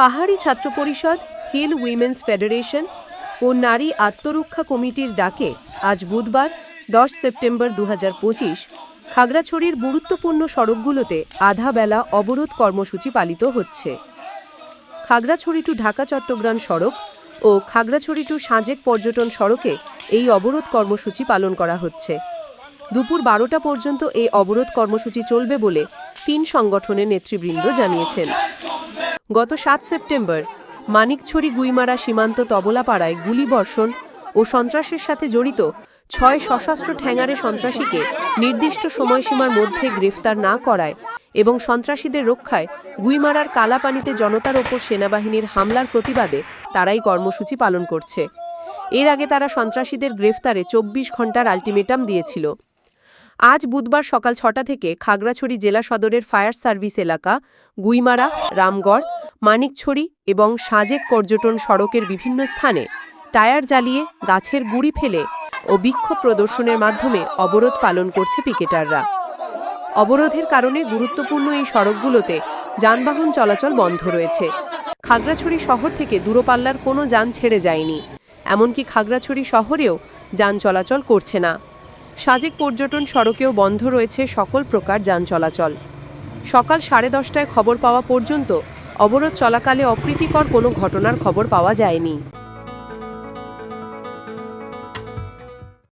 পাহাড়ি ছাত্র পরিষদ, হিল উইমেন্স ফেডারেশন ও নারী আত্মরক্ষা কমিটির ডাকে আজ বুধবার, দশ সেপ্টেম্বর দু হাজার পঁচিশ, খাগড়াছড়ির গুরুত্বপূর্ণ সড়কগুলোতে আধা বেলা অবরোধ কর্মসূচি পালিত হচ্ছে। খাগড়াছড়ি টু ঢাকা চট্টগ্রাম সড়ক ও খাগড়াছড়ি টু সাজেক পর্যটন সড়কে এই অবরোধ কর্মসূচি পালন করা হচ্ছে। দুপুর বারোটা পর্যন্ত এই অবরোধ কর্মসূচি চলবে বলে তিন সংগঠনের নেতৃবৃন্দ জানিয়েছেন। গত সাত সেপ্টেম্বর, মানিকছড়ি গুইমারা সীমান্ত তবলাপাড়ায় গুলিবর্ষণ ও সন্ত্রাসের সাথে জড়িত ছয় সশস্ত্র ঠ্যাঙারে সন্ত্রাসীকে নির্দিষ্ট সময়সীমার মধ্যে গ্রেফতার না করায় এবং সন্ত্রাসীদের রক্ষায় গুইমারার কালাপানিতে জনতার ওপর সেনাবাহিনীর হামলার প্রতিবাদে তারাই কর্মসূচি পালন করছে। এর আগে তারা সন্ত্রাসীদের গ্রেফতারে চব্বিশ ঘণ্টার আলটিমেটাম দিয়েছিল। আজ বুধবার সকাল ছটা থেকে খাগড়াছড়ি জেলা সদরের ফায়ার সার্ভিস এলাকা, গুইমারা, রামগড় মানিকছড়ি এবং সাজেক পর্যটন সড়কের বিভিন্ন স্থানে টায়ার জ্বালিয়ে গাছের গুড়ি ফেলে ও বিক্ষোভ প্রদর্শনের মাধ্যমে অবরোধ পালন করছে পিকেটাররা। অবরোধের কারণে গুরুত্বপূর্ণ এই সড়কগুলোতে যানবাহন চলাচল বন্ধ রয়েছে। খাগড়াছড়ি শহর থেকে দূরপাল্লার কোনো যান ছেড়ে যায়নি। এমনকি খাগড়াছড়ি শহরেও যান চলাচল করছে না। সাজেক পর্যটন সড়কেও বন্ধ রয়েছে সকল প্রকার যান চলাচল। সকাল সাড়ে দশটায় খবর পাওয়া পর্যন্ত অবরোধ চলাকালে অপ্রীতিকর কোনো ঘটনার খবর পাওয়া যায়নি।